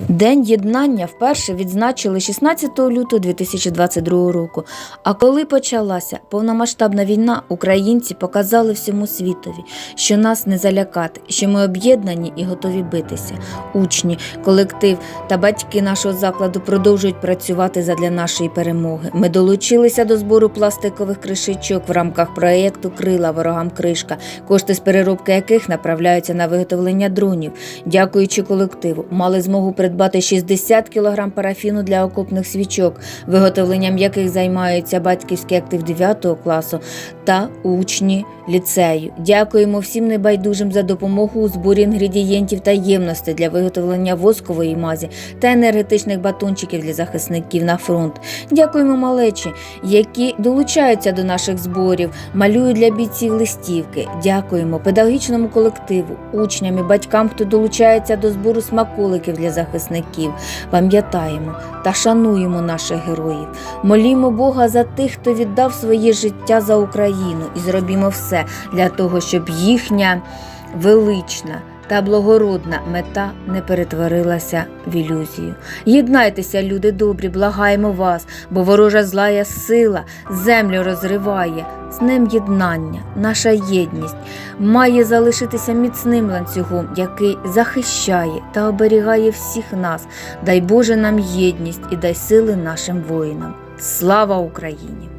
День єднання вперше відзначили 16 лютого 2022 року. А коли почалася повномасштабна війна, українці показали всьому світові, що нас не залякати, що ми об'єднані і готові битися. Учні, колектив та батьки нашого закладу продовжують працювати задля нашої перемоги. Ми долучилися до збору пластикових кришечок в рамках проєкту Крила ворогам кришка, кошти з переробки яких направляються на виготовлення дронів. Дякуючи колективу, мали змогу придбати 60 кг парафіну для окопних свічок, виготовленням яких займаються батьківський актив 9 класу та учні ліцею. Дякуємо всім небайдужим за допомогу у зборі інгредієнтів та ємностей для виготовлення воскової мазі та енергетичних батончиків для захисників на фронт. Дякуємо малечі, які долучаються до наших зборів, малюють для бійців листівки. Дякуємо педагогічному колективу, учням і батькам, хто долучається до збору смаколиків для захисників. Пам'ятаємо та шануємо наших героїв. Молімо Бога за тих, хто віддав своє життя за Україну, і зробімо все для того, щоб їхня велична. Та благородна мета не перетворилася в ілюзію. Єднайтеся, люди добрі, благаємо вас, бо ворожа злая сила землю розриває. З ним єднання, наша єдність має залишитися міцним ланцюгом, який захищає та оберігає всіх нас. Дай Боже нам єдність і дай сили нашим воїнам. Слава Україні!